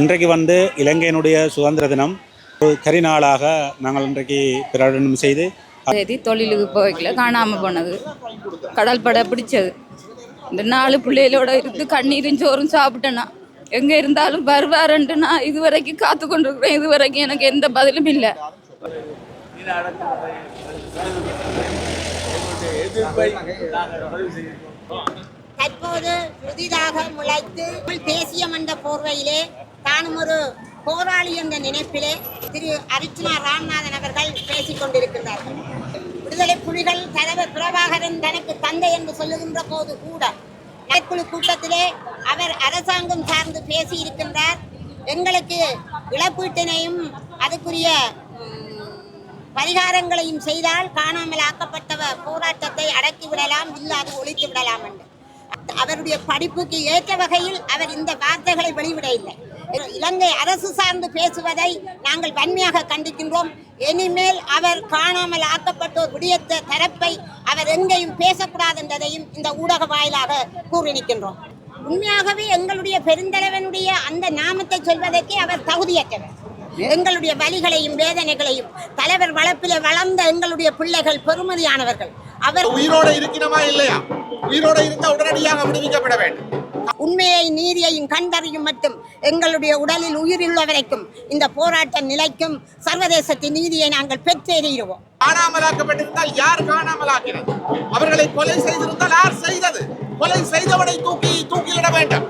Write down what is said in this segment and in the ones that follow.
இன்றைக்கு வந்து இலங்கையினுடைய சுதந்திர தினம். ஒரு கரிநாளாக நாங்கள் இன்றைக்கு பிரகடனம் செய்து தேதி தொழிலுக்கு போய்க்கல காணாமல் போனது. கடல் படை பிடிச்சது. இந்த நாலு பிள்ளைகளோட இருந்து கண்ணீரும் சோறும் சாப்பிட்டேனா? எங்கே இருந்தாலும் வருவாருன்ட்டு நான் இது வரைக்கும் காத்து கொண்டிருக்கிறேன். இது வரைக்கும் எனக்கு எந்த பதிலும் இல்லை. தற்போது புதிதாக முளைத்து தேசிய மன்ற போர்வையிலே தானும் ஒரு போராளி என்ற நினைப்பிலே திரு அர்ச்சனா ராம்நாதன் அவர்கள் பேசிக் கொண்டிருக்கிறார்கள் விடுதலை புலிகள் தலைவர் பிரபாகரன் தனக்கு தந்தை என்று சொல்லுகின்ற போது கூட நட்புழு கூட்டத்திலே அவர் அரசாங்கம் சார்ந்து பேசி இருக்கின்றார் எங்களுக்கு இழப்பீட்டினையும் அதுக்குரிய பரிகாரங்களையும் செய்தால் காணாமல் ஆக்கப்பட்டவ போராட்டத்தை அடக்கி விடலாம் இல்லாது ஒழித்து விடலாம் என்று. அவருடைய படிப்புக்கு ஏற்ற வகையில் அவர் இந்த வார்த்தைகளை வெளிவிட இல்லை இலங்கை அரசு சார்ந்து பேசுவதை நாங்கள் வன்மையாக கண்டிக்கின்றோம். இனிமேல் அவர் காணாமல் ஆக்கப்பட்டோர் விடியத்த தரப்பை அவர் எங்கேயும் பேசக்கூடாது என்றதையும் இந்த ஊடக வாயிலாக கூறி நிற்கின்றோம் உண்மையாகவே எங்களுடைய பெருந்தலைவனுடைய அந்த நாமத்தை சொல்வதற்கே அவர் தகுதியற்றவர். எங்களுடைய வலிகளையும் வேதனைகளையும் தலைவர் வளர்ப்பிலே வளர்ந்த எங்களுடைய பிள்ளைகள் பெருமதியானவர்கள். அவர் உயிரோடு இருக்கிறமா இல்லையா? உயிரோடு இருந்தா உடனடியாக விடுவிக்கப்பட வேண்டும். உண்மையை நீதியையும் கண்டறியும் மட்டும் எங்களுடைய உடலில் உயிருள்ள வரைக்கும் இந்த போராட்டம் நிலைக்கும் சர்வதேசத்தின் நீதியை நாங்கள் பெற்றேறிடுவோம் காணாமலாக்கப்பட்டிருந்தால் யார் காணாமலாக்கிறது அவர்களை கொலை செய்திருந்தால் யார் செய்தது? கொலை செய்தவனை தூக்கி தூக்கிலிட வேண்டும்.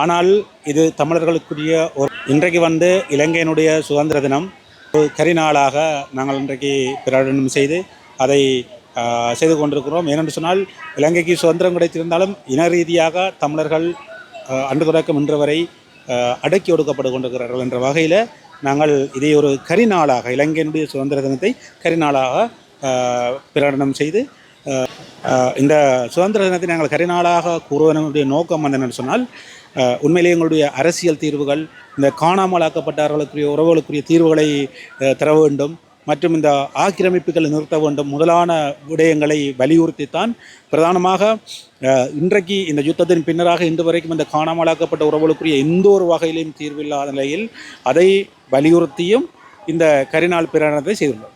ஆனால் இது தமிழர்களுக்குரிய ஒரு இன்றைக்கு வந்து இலங்கையினுடைய சுதந்திர தினம். கரி கரிநாளாக நாங்கள் இன்றைக்கு பிரகடனம் செய்து அதை செய்து கொண்டிருக்கிறோம். ஏனென்று சொன்னால் இலங்கைக்கு சுதந்திரம் கிடைத்திருந்தாலும் இன ரீதியாக தமிழர்கள் அன்று தொடக்கம் இன்று வரை அடக்கி ஒடுக்கப்பட்டு கொண்டிருக்கிறார்கள் என்ற வகையில் நாங்கள் இதை ஒரு கரிநாளாக இலங்கையினுடைய சுதந்திர தினத்தை கரிநாளாக ஆ, பிரகடனம் செய்து இந்த சுதந்திர தினத்தை நாங்கள் கரிநாளாக கூறுவதனுடைய நோக்கம் என்னென்னு சொன்னால் உண்மையிலேயே எங்களுடைய அரசியல் தீர்வுகள் இந்த காணாமலாக்கப்பட்டவர்களுக்குரிய உறவுகளுக்குரிய தீர்வுகளை தர வேண்டும் மற்றும் இந்த ஆக்கிரமிப்புகளை நிறுத்த வேண்டும் முதலான விடயங்களை வலியுறுத்தித்தான். பிரதானமாக இன்றைக்கு இந்த யுத்தத்தின் பின்னராக இன்று வரைக்கும் இந்த காணாமலாக்கப்பட்ட உறவுகளுக்குரிய எந்த ஒரு வகையிலும் தீர்வில்லாத நிலையில் அதை வலியுறுத்தியும் இந்த கரிநாள் பிரயாணத்தை செய்துள்ளோம்.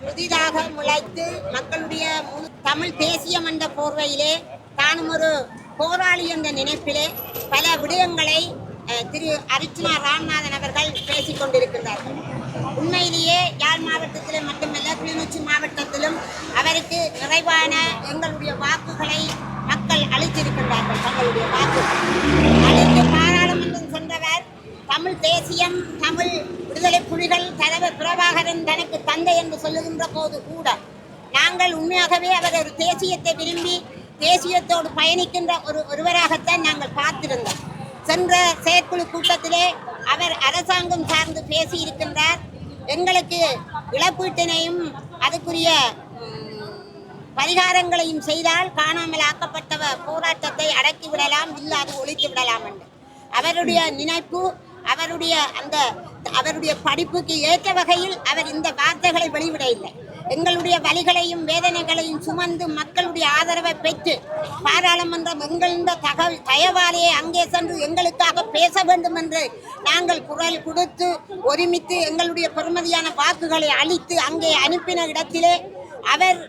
புதிதாக முளைத்து மக்களுடைய தமிழ் தேசிய மன்ற போர்வையிலே தானும் ஒரு போராளி என்ற நினைப்பிலே பல விடயங்களை திரு அர்ச்சுனா ராமநாதன் அவர்கள் பேசிக் கொண்டிருக்கின்றார்கள் உண்மையிலேயே யாழ் மாவட்டத்தில் மட்டுமல்ல கிளிநொச்சி மாவட்டத்திலும் அவருக்கு நிறைவான எங்களுடைய வாக்குகளை மக்கள் அளித்திருக்கின்றார்கள். தங்களுடைய வாக்குகள் அளித்து தமிழ் தேசியம் தமிழ் விடுதலை புலிகள் தலைவர் பிரபாகரன் தனக்கு தந்தை என்று சொல்லுகின்ற போது கூட நாங்கள் உண்மையாகவே அவர் ஒரு தேசியத்தை விரும்பி தேசியத்தோடு பயணிக்கின்ற ஒரு ஒருவராகத்தான் நாங்கள் பார்த்திருந்தோம். சென்ற செயற்குழு கூட்டத்திலே அவர் அரசாங்கம் சார்ந்து பேசி இருக்கின்றார் எங்களுக்கு இழப்பீட்டினையும் அதுக்குரிய பரிகாரங்களையும் செய்தால் காணாமல் ஆக்கப்பட்டவ போராட்டத்தை அடக்கி விடலாம் இல்லாது ஒழித்து விடலாம் என்று. அவருடைய நினைப்பு அவருடைய அந்த அவருடைய படிப்புக்கு ஏற்ற வகையில் அவர் இந்த வார்த்தைகளை வெளிவிட இல்லை. எங்களுடைய வழிகளையும் வேதனைகளையும் சுமந்து மக்களுடைய ஆதரவை பெற்று பாராளுமன்றம் எங்களின் தகவல் தயவாலேயே அங்கே சென்று எங்களுக்காக பேச வேண்டும் என்று நாங்கள் குரல் கொடுத்து ஒருமித்து எங்களுடைய பெருமதியான வாக்குகளை அளித்து அங்கே அனுப்பின இடத்திலே அவர்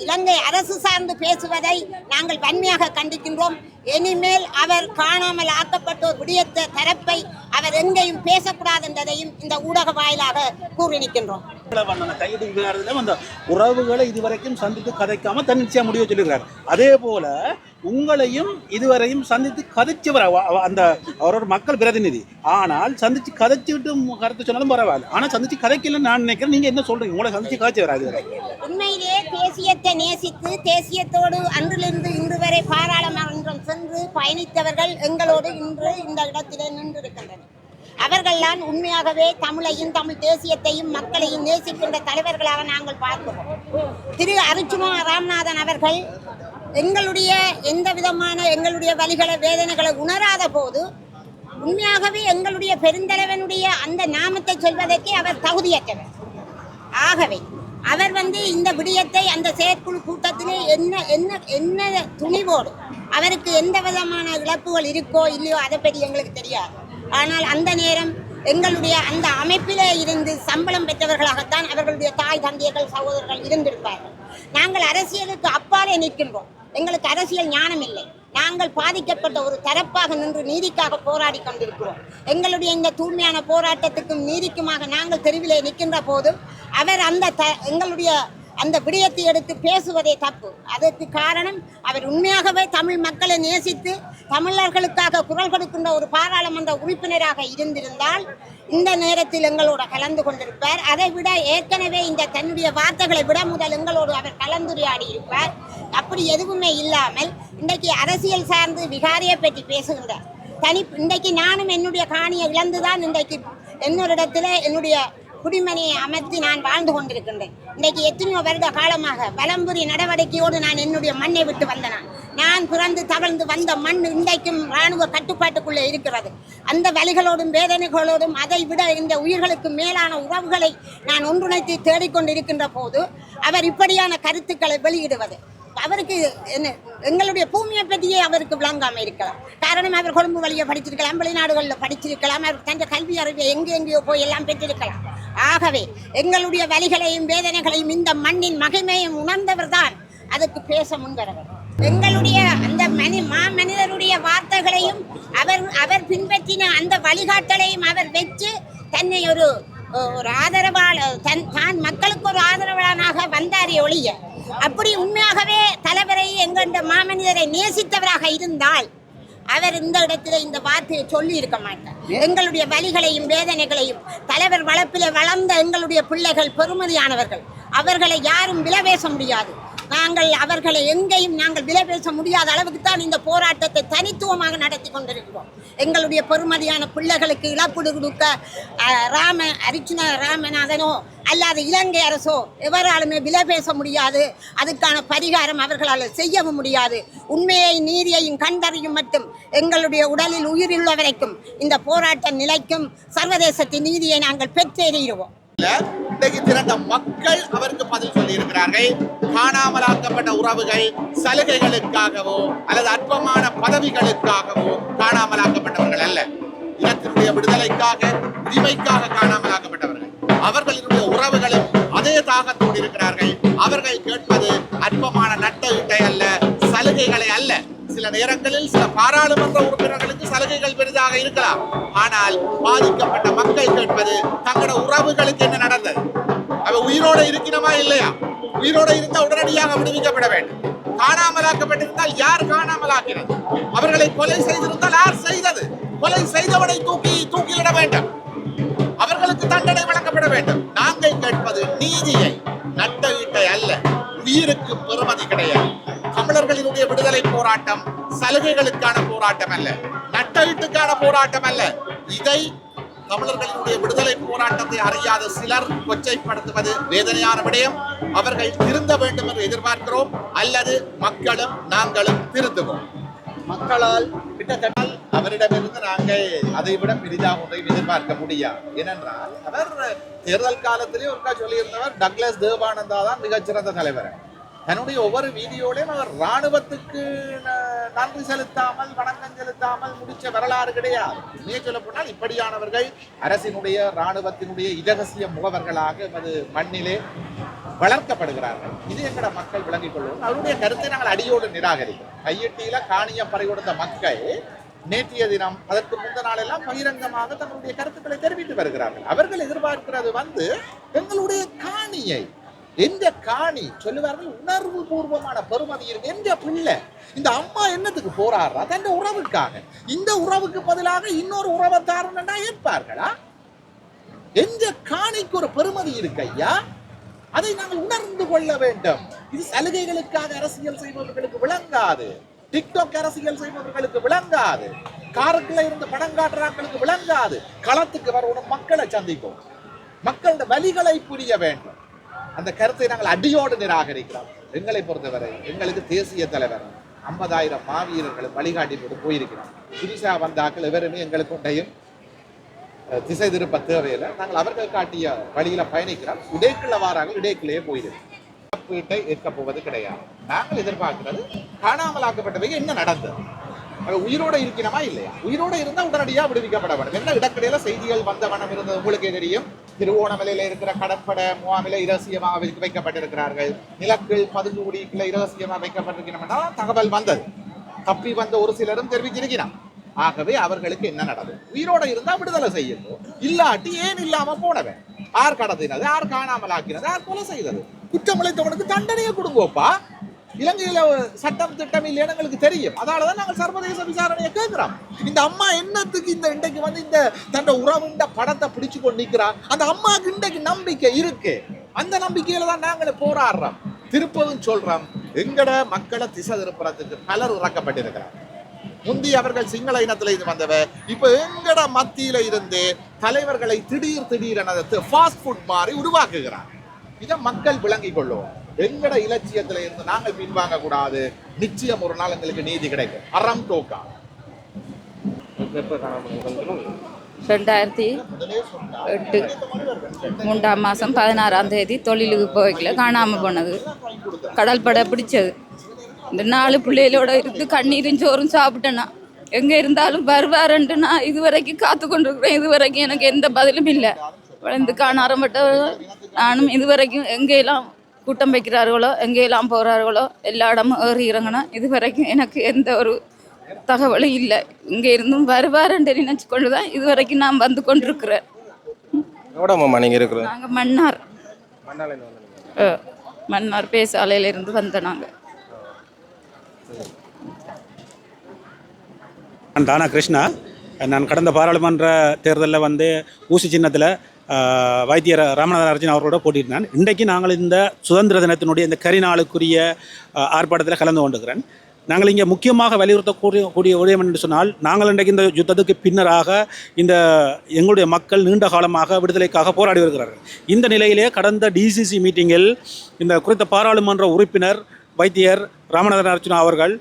இலங்கை அரசு சார்ந்து பேசுவதை நாங்கள் வன்மையாக கண்டிக்கின்றோம். இனிமேல் அவர் காணாமல் ஆக்கப்பட்டோர் விடியத்த தரப்பை அவர் எங்கேயும் பேசக்கூடாது என்றதையும் இந்த ஊடக வாயிலாக கூறி நிற்கின்றோம் கைது உறவுகளை இதுவரைக்கும் சந்தித்து கதைக்காம தன்னிச்சையா முடிவு சொல்லுகிறார் அதே போல உங்களையும் இதுவரையும் சந்தித்து கதைச்சவர் வர அந்த அவரோட மக்கள் பிரதிநிதி. ஆனால் சந்திச்சு கதைச்சுட்டு விட்டு கருத்து சொன்னாலும் பரவாயில்ல. ஆனால் சந்திச்சு கதைக்கலன்னு நான் நினைக்கிறேன். நீங்க என்ன சொல்றீங்க? உங்களை சந்திச்சு கதைச்சவர் அதுவரை உண்மையிலேயே தேசியத்தை நேசித்து தேசியத்தோடு அன்றிலிருந்து இன்று வரை பாராளுமன்றம் சென்று பயணித்தவர்கள் எங்களோடு இன்று இந்த இடத்திலே நின்றிருக்கின்றனர். அவர்கள்தான் உண்மையாகவே தமிழையும் தமிழ் தேசியத்தையும் மக்களையும் நேசிக்கின்ற தலைவர்களாக நாங்கள் பார்க்கிறோம். திரு அருச்சுமா ராமநாதன் அவர்கள் எங்களுடைய எந்த விதமான எங்களுடைய வழிகளை வேதனைகளை உணராத போது உண்மையாகவே எங்களுடைய பெருந்தலைவனுடைய அந்த நாமத்தை சொல்வதற்கே அவர் தகுதியற்றவர். ஆகவே அவர் வந்து இந்த விடயத்தை அந்த செயற்குழு கூட்டத்திலே என்ன என்ன என்ன துணிவோடு அவருக்கு எந்த விதமான இழப்புகள் இருக்கோ இல்லையோ அதை பற்றி எங்களுக்கு தெரியாது. ஆனால் அந்த நேரம் எங்களுடைய அந்த அமைப்பிலே இருந்து சம்பளம் பெற்றவர்களாகத்தான் அவர்களுடைய தாய் தந்தையர்கள் சகோதரர்கள் இருந்திருப்பார்கள். நாங்கள் அரசியலுக்கு அப்பாலே நிற்கின்றோம். எங்களுக்கு அரசியல் ஞானம் இல்லை நாங்கள் பாதிக்கப்பட்ட ஒரு தரப்பாக நின்று நீதிக்காக போராடி கொண்டிருக்கிறோம். எங்களுடைய இந்த தூய்மையான போராட்டத்துக்கும் நீதிக்குமாக நாங்கள் தெருவிலே நிற்கின்ற போதும் அவர் அந்த த எங்களுடைய அந்த விடயத்தை எடுத்து பேசுவதே தப்பு. அதற்கு காரணம் அவர் உண்மையாகவே தமிழ் மக்களை நேசித்து தமிழர்களுக்காக குரல் கொடுக்கின்ற ஒரு பாராளுமன்ற உறுப்பினராக இருந்திருந்தால் இந்த நேரத்தில் எங்களோட கலந்து கொண்டிருப்பார். அதை விட ஏற்கனவே இந்த தன்னுடைய வார்த்தைகளை விட முதல் எங்களோடு அவர் கலந்துரையாடி இருப்பார் அப்படி எதுவுமே இல்லாமல் இன்றைக்கு அரசியல் சார்ந்து விகாரியை பற்றி பேசுகின்ற தனி இன்றைக்கு நானும் என்னுடைய காணியை இழந்துதான் இன்றைக்கு இன்னொரு இடத்துல என்னுடைய குடிமனையை அமர்த்தி நான் வாழ்ந்து கொண்டிருக்கின்றேன். இன்றைக்கு எத்தனையோ வருட காலமாக வலம்புரி நடவடிக்கையோடு நான் என்னுடைய மண்ணை விட்டு வந்தேன்? நான் பிறந்து தவழ்ந்து வந்த மண் இன்றைக்கும் இராணுவ கட்டுப்பாட்டுக்குள்ளே இருக்கிறது. அந்த வழிகளோடும் வேதனைகளோடும் அதை விட இந்த உயிர்களுக்கு மேலான உறவுகளை நான் ஒன்றிணைத்து தேடிக்கொண்டிருக்கின்ற போது அவர் இப்படியான கருத்துக்களை வெளியிடுவது. அவருக்கு என்ன எங்களுடைய பூமியை பற்றியே அவருக்கு விளங்காமல் இருக்கலாம். காரணம் அவர் கொழும்பு வழியை படிச்சிருக்கலாம் வெளிநாடுகளில் படிச்சிருக்கலாம் அவர் தந்த கல்வி அறிவை எங்கே எங்கேயோ போய் எல்லாம் பெற்றிருக்கலாம். ஆகவே எங்களுடைய வலிகளையும் வேதனைகளையும் இந்த மண்ணின் மகிமையும் உணர்ந்தவர் தான் அதுக்கு பேச முன்வரவர். எங்களுடைய அந்த மனி மா மனிதருடைய வார்த்தைகளையும் அவர் அவர் பின்பற்றின அந்த வழிகாட்டலையும் அவர் வச்சு தன்னை ஒரு ஒரு ஆதரவாளர் தன் தான் மக்களுக்கு ஒரு ஆதரவாளனாக வந்தாரே ஒழிய அப்படி உண்மையாகவே தலைவரை எங்கண்ட மாமனிதரை நேசித்தவராக இருந்தால் அவர் இந்த இடத்துல இந்த வார்த்தையை சொல்லி இருக்க மாட்டார் எங்களுடைய வலிகளையும் வேதனைகளையும் தலைவர் வளர்ப்பிலே வளர்ந்த எங்களுடைய பிள்ளைகள் பெருமதியானவர்கள் அவர்களை யாரும் விலை பேச முடியாது. நாங்கள் அவர்களை எங்கேயும் நாங்கள் விலை பேச முடியாத அளவுக்கு தான் இந்த போராட்டத்தை தனித்துவமாக நடத்தி கொண்டிருக்கிறோம். எங்களுடைய பெருமதியான பிள்ளைகளுக்கு இழப்பீடு கொடுக்க ராம அரிச்சுன ராமநாதனோ அல்லாத இலங்கை அரசோ எவராலுமே விலை பேச முடியாது. அதுக்கான பரிகாரம் அவர்களால் செய்யவும் முடியாது. உண்மையை நீதியையும் கண்டறியும் மட்டும் எங்களுடைய உடலில் உயிரிழந்த வரைக்கும் இந்த போராட்டம் நிலைக்கும் சர்வதேசத்தின் நீதியை நாங்கள் பெற்றேறிடுவோம். இன்றைக்கு திரண்ட மக்கள் அவருக்கு பதில் சொல்லியிருக்கிறார்கள். காணாமலாக்கப்பட்ட உறவுகள் சலுகைகளுக்காகவோ அல்லது அற்பமான பதவிகளுக்காகவோ காணாமலாக்கப்பட்டவர்கள் அல்ல. இனத்தினுடைய விடுதலைக்காக உரிமைக்காக காணாமலாக்கப்பட்டவர்கள். அவர்களுடைய உறவுகளும் அதே தாகத்தோடு இருக்கிறார்கள். அவர்கள் கேட்பது அற்பமான நட்ட ஈட்டை அல்ல சலுகைகளை அல்ல. சில நேரங்களில் சில பாராளுமன்ற உறுப்பினர்கள் சலுகைகள் இருக்கலாம். ஆனால் பாதிக்கப்பட்ட மக்கள் கேட்பது தங்களோட உறவுகளுக்கு என்ன நடந்தது? அவ உயிரோட இருக்கணுமா இல்லையா? உயிரோட இருந்தால் உடனடியாக விடுவிக்கப்பட வேண்டும். காணாமலாக்கப்பட்டிருந்தால் யார் காணாமலாக்கிறது அவர்களை கொலை செய்திருந்தால் யார் செய்தது? கொலை செய்தவனை தூக்கி தூக்கிலிட வேண்டும். அவர்களுக்கு தண்டனை வழங்கப்பட வேண்டும். நாங்கள் கேட்பது நீதியை நட்ட வீட்டை அல்ல உயிருக்கு பெறுமதி கிடையாது. தமிழர்களினுடைய விடுதலை போராட்டம் சலுகைகளுக்கான போராட்டம் அல்ல. நட்ட போராட்டம் அல்ல. இதை தமிழர்களினுடைய விடுதலை போராட்டத்தை அறியாத சிலர் கொச்சைப்படுத்துவது வேதனையான விடயம். அவர்கள் திருந்த வேண்டும் என்று எதிர்பார்க்கிறோம். அல்லது மக்களும் நாங்களும் திருந்துவோம். மக்களால் கிட்டத்தட்ட அவரிடமிருந்து நாங்கள் அதை விட பெரிதாக ஒன்றையும் எதிர்பார்க்க முடியாது. ஏனென்றால் அவர் தேர்தல் காலத்திலேயே ஒருக்கா சொல்லியிருந்தவர் டக்ளஸ் தேவானந்தா தான் மிகச்சிறந்த தலைவர். தன்னுடைய ஒவ்வொரு வீதியோடையும் அவர் ராணுவத்துக்கு நன்றி செலுத்தாமல் வணக்கம் செலுத்தாமல் முடிச்ச வரலாறு கிடையாது. உண்மையை சொல்ல போனால் இப்படியானவர்கள் அரசினுடைய ராணுவத்தினுடைய இரகசிய முகவர்களாக எமது மண்ணிலே வளர்க்கப்படுகிறார்கள். இது எங்கட மக்கள் விளங்கிக் கொள்வோம் அவருடைய கருத்தை நாங்கள் அடியோடு நிராகரிக்கிறோம். கையெட்டியில காணியம் பறி கொடுத்த மக்கள் நேற்றைய தினம் அதற்கு முந்த நாளெல்லாம் பகிரங்கமாக தங்களுடைய கருத்துக்களை தெரிவித்து வருகிறார்கள். அவர்கள் எதிர்பார்க்கிறது வந்து எங்களுடைய காணியை எந்த காணி சொல்லுவார்கள் உணர்வு பூர்வமான பெருமதி இருக்கு. எந்த பிள்ளை? இந்த அம்மா என்னத்துக்கு போராடுறா தன் உறவுக்காக. இந்த உறவுக்கு பதிலாக இன்னொரு உறவை தாரணும்னா ஏற்பார்களா? எந்த காணிக்கு ஒரு பெருமதி இருக்கு ஐயா? அதை நாங்கள் உணர்ந்து கொள்ள வேண்டும். இது சலுகைகளுக்காக அரசியல் செய்பவர்களுக்கு விளங்காது. டிக்டாக் அரசியல் செய்பவர்களுக்கு விளங்காது. காருக்குள்ள இருந்து படம் காட்டுறாக்களுக்கு விளங்காது. களத்துக்கு வரணும் மக்களை சந்திக்கும். மக்களோட வலிகளை புரிய வேண்டும். அந்த கருத்தை நாங்கள் அடியோடு நிராகரிக்கிறோம். எங்களை பொறுத்தவரை எங்களுக்கு தேசிய தலைவர் ஐம்பதாயிரம் மாவீரர்களும் வழிகாட்டி போட்டு போயிருக்கிறோம் புதுசா வந்தாக்கள் எவருமே எங்களுக்கு ஒன்றையும் திசை திருப்ப தேவையில்லை. நாங்கள் அவர்கள் காட்டிய வழியில பயணிக்கிறோம். இடைக்குள்ள வாராங்க இடைக்குள்ளேயே போயிருக்கு வீட்டை ஏற்கப் போவது கிடையாது. நாங்கள் எதிர்பார்க்கிறது காணாமலாக்கப்பட்டவை என்ன நடந்தது? உயிரோட இருக்கணுமா இல்லையா? உயிரோட இருந்தால் உடனடியாக விடுவிக்கப்பட வேண்டும். என்ன இடக்கடையில் செய்திகள் வந்த வண்ணம் இருந்தது உங்களுக்கே தெரியும். திருவோணமலையில இருக்கிற கடற்படை முகாமில இரகசியமாக வைக்கப்பட்டிருக்கிறார்கள். நிலக்கள் பதுங்குடிக்குள்ள இரகசியமாக வைக்கப்பட்டிருக்கிறோம் தகவல் வந்தது. தப்பி வந்த ஒரு சிலரும் தெரிவிச்சிருக்கிறான் ஆகவே அவர்களுக்கு என்ன நடந்தது? உயிரோட இருந்தா விடுதலை செய்யணும் இல்லாட்டி ஏன் இல்லாம போனவன்? யார் கடத்தினது? யார் காணாமல் ஆக்கினது யார் கொலை செய்தது? குற்றமளித்தவனுக்கு தண்டனையை கொடுங்கோப்பா. இலங்கையில சட்டம் திட்டம் இல்லைன்னு எங்களுக்கு தெரியும். அதனாலதான் நாங்கள் சர்வதேச விசாரணையை கேட்கிறோம். இந்த அம்மா என்னத்துக்கு இந்த இன்றைக்கு வந்து இந்த தன்னோட உறவுண்ட படத்தை பிடிச்சு கொண்டு நிற்கிறான் அந்த அம்மாவுக்கு இன்றைக்கு நம்பிக்கை இருக்கு. அந்த நம்பிக்கையில தான் நாங்கள் போராடுறோம். திருப்பவும் சொல்றோம் எங்கட மக்களை திசை திருப்புறத்துக்கு பலர் உறக்கப்பட்டிருக்கிறார். முந்தி அவர்கள் சிங்கள இனத்துல இருந்து வந்தவ இப்ப எங்கட மத்தியில இருந்து தலைவர்களை திடீர் திடீரென ஃபாஸ்ட் ஃபுட் மாதிரி உருவாக்குகிறார். இதை மக்கள் விளங்கிக் கொள்ளுவோம். எங்கட இலட்சியத்துல இருந்து நாங்கள் பின்வாங்க கூடாது நிச்சயம் ஒரு நாள் எங்களுக்கு நீதி கிடைக்கும். அறம் டோக்கா ரெண்டாயிரத்தி எட்டு. மூன்றாம் மாதம் பதினாறாம் தேதி தொழிலுக்கு போய்க்கல. காணாமல் போனது. கடல் படை பிடிச்சது. இந்த நாலு பிள்ளைகளோட இருந்து கண்ணீரும் சோறும் சாப்பிட்டேன்னா எங்கே இருந்தாலும் வருவாருன்ட்டு நான் இது வரைக்கும் காத்து கொண்டிருக்கிறேன். இது வரைக்கும் எனக்கு எந்த பதிலும் இல்லை. வளர்ந்து காண ஆரம்பிட்டவர்கள் நானும் இது வரைக்கும் எங்கெல்லாம் கூட்டம் வைக்கிறார்களோ எங்கெல்லாம் போகிறார்களோ எல்லா இடமும் ஏறி இறங்கினா இது வரைக்கும் எனக்கு எந்த ஒரு தகவலும் இல்லை. இங்கே இருந்தும் வருவாருன்னு நினச்சி கொண்டு தான் இது வரைக்கும் நான் வந்து கொண்டிருக்கிறேன். எவ்வளோம்மா நீங்கள் இருக்கிறது? நாங்கள் மன்னார். மன்னார் பேசாலையிலிருந்து வந்த நாங்கள் நான் தானா கிருஷ்ணா. நான் கடந்த பாராளுமன்ற தேர்தலில் வந்து ஊசி சின்னத்தில் வைத்தியர் ராமநாதன் அர்ஜுன் அவர்களோட போட்டியிருந்தான் இன்றைக்கு நாங்கள் இந்த சுதந்திர தினத்தினுடைய இந்த கரிநாளுக்குரிய ஆர்ப்பாட்டத்தில் கலந்து கொண்டுகிறேன் நாங்கள் இங்கே முக்கியமாக வலியுறுத்தக்கூடிய கூடிய விடயம் என்று சொன்னால் நாங்கள் இன்றைக்கு இந்த யுத்தத்துக்கு பின்னராக இந்த எங்களுடைய மக்கள் நீண்ட காலமாக விடுதலைக்காக போராடி வருகிறார்கள். இந்த நிலையிலே கடந்த டிசிசி மீட்டிங்கில் இந்த குறித்த பாராளுமன்ற உறுப்பினர் வைத்தியர் ராமநாதன் அர்ஜுனா அவர்கள்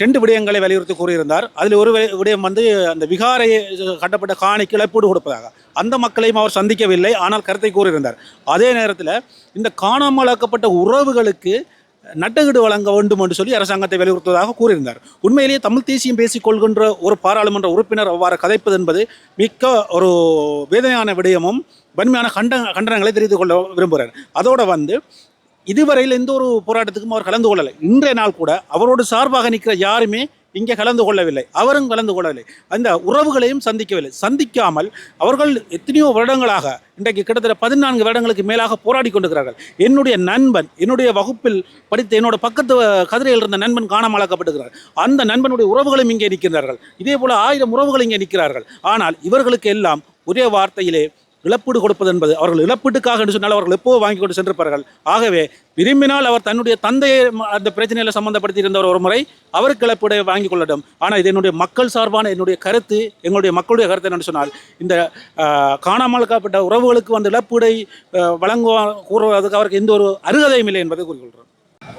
ரெண்டு விடயங்களை வலியுறுத்தி கூறியிருந்தார். அதில் ஒரு விடயம் வந்து அந்த விகாரை கட்டப்பட்ட காணிக்கு இழப்பீடு கொடுப்பதாக. அந்த மக்களையும் அவர் சந்திக்கவில்லை ஆனால் கருத்தை கூறியிருந்தார். அதே நேரத்தில் இந்த காணாமலாக்கப்பட்ட உறவுகளுக்கு நட்டகீடு வழங்க வேண்டும் என்று சொல்லி அரசாங்கத்தை வலியுறுத்துவதாக கூறியிருந்தார். உண்மையிலேயே தமிழ் தேசியம் பேசிக் கொள்கின்ற ஒரு பாராளுமன்ற உறுப்பினர் அவ்வாறு கதைப்பது என்பது மிக்க ஒரு வேதனையான விடயமும் வன்மையான கண்ட கண்டனங்களை தெரிவித்துக் கொள்ள விரும்புகிறார். அதோடு வந்து இதுவரையில் எந்த ஒரு போராட்டத்துக்கும் அவர் கலந்து கொள்ளலை. இன்றைய நாள் கூட அவரோடு சார்பாக நிற்கிற யாருமே இங்கே கலந்து கொள்ளவில்லை. அவரும் கலந்து கொள்ளவில்லை. அந்த உறவுகளையும் சந்திக்கவில்லை. சந்திக்காமல் அவர்கள் எத்தனையோ வருடங்களாக இன்றைக்கு கிட்டத்தட்ட பதினான்கு வருடங்களுக்கு மேலாக போராடி கொண்டிருக்கிறார்கள். என்னுடைய நண்பன் என்னுடைய வகுப்பில் படித்த என்னோட பக்கத்து கதிரையில் இருந்த நண்பன் காணாமலாக்கப்பட்டிருக்கிறார். அந்த நண்பனுடைய உறவுகளும் இங்கே நிற்கிறார்கள் இதே போல ஆயிரம் உறவுகள் இங்கே நிற்கிறார்கள். ஆனால் இவர்களுக்கு எல்லாம் ஒரே வார்த்தையிலே இழப்பீடு கொடுப்பது என்பது அவர்கள் இழப்பீட்டுக்காக என்று சொன்னால் அவர்கள் எப்போ வாங்கி கொண்டு சென்றிருப்பார்கள். ஆகவே விரும்பினால் அவர் தன்னுடைய தந்தையை ம- அந்த பிரச்சனையில் சம்மந்தப்படுத்தி இருந்தவர் ஒரு முறை அவருக்கு இழப்பீடை வாங்கி கொள்ளட்டும். ஆனால் இது என்னுடைய மக்கள் சார்பான என்னுடைய கருத்து எங்களுடைய மக்களுடைய கருத்து என்னன்னு சொன்னால் இந்த காணாமல் காப்பட்ட உறவுகளுக்கு வந்த இழப்பீடை வழங்குவ கூறுவதற்கு அவருக்கு எந்த ஒரு அருகதையும் இல்லை என்பதை கூறிக்கொள்கிறோம்.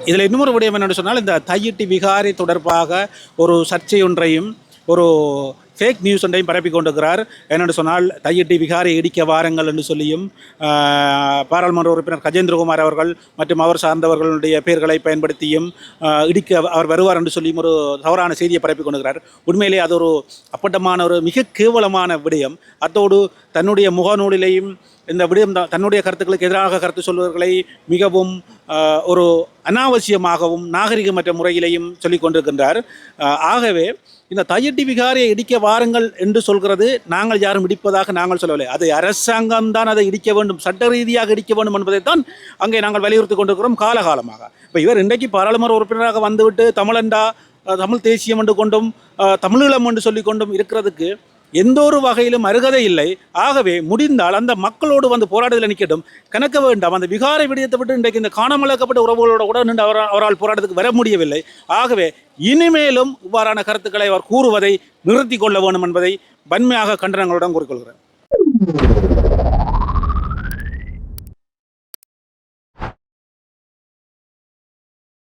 இதில் இன்னொரு விடயம் என்னென்னு சொன்னால் இந்த தையிட்டி விகாரி தொடர்பாக ஒரு சர்ச்சை ஒன்றையும் ஒரு ஃபேக் நியூஸ் ஒன்றையும் பரப்பி கொண்டிருக்கிறார். என்னென்னு சொன்னால் தையிட்டு விகாரை இடிக்க வாரங்கள் என்று சொல்லியும் பாராளுமன்ற உறுப்பினர் கஜேந்திரகுமார் அவர்கள் மற்றும் அவர் சார்ந்தவர்களுடைய பெயர்களை பயன்படுத்தியும் இடிக்க அவர் வருவார் என்று சொல்லியும் ஒரு தவறான செய்தியை பரப்பி கொண்டிருக்கிறார். உண்மையிலே அது ஒரு அப்பட்டமான ஒரு மிக கேவலமான விடயம். அத்தோடு தன்னுடைய முகநூலிலையும் இந்த விடயம் தான் தன்னுடைய கருத்துக்களுக்கு எதிராக கருத்து சொல்வர்களை மிகவும் ஒரு அனாவசியமாகவும் நாகரிகமற்ற முறையிலேயும் சொல்லிக் கொண்டிருக்கின்றார். ஆகவே இந்த தையட்டி விகாரியை இடிக்க வாருங்கள் என்று சொல்கிறது. நாங்கள் யாரும் இடிப்பதாக நாங்கள் சொல்லவில்லை. அது அரசாங்கம் தான் அதை இடிக்க வேண்டும் சட்ட ரீதியாக இடிக்க வேண்டும் என்பதைத்தான் அங்கே நாங்கள் வலியுறுத்தி கொண்டிருக்கிறோம் காலகாலமாக. இப்போ இவர் இன்றைக்கு பாராளுமன்ற உறுப்பினராக வந்துவிட்டு தமிழண்டா தமிழ் தேசியம் என்று கொண்டும் தமிழீழம் என்று சொல்லிக் கொண்டும் இருக்கிறதுக்கு எந்த ஒரு வகையிலும் அருகதை இல்லை. ஆகவே முடிந்தால் அந்த மக்களோடு வந்து போராட்டத்தில் நிற்கட்டும் கணக்க வேண்டாம். அந்த விகாரை விடயத்தை விட்டு இன்றைக்கு இந்த காணாமலாக்கப்பட்ட உறவுகளோட கூட நின்று அவர் அவரால் போராட்டத்துக்கு வர முடியவில்லை. ஆகவே இனிமேலும் இவ்வாறான கருத்துக்களை அவர் கூறுவதை நிறுத்தி கொள்ள வேண்டும் என்பதை வன்மையாக கண்டனங்களுடன் கூறிக்கொள்கிறேன்.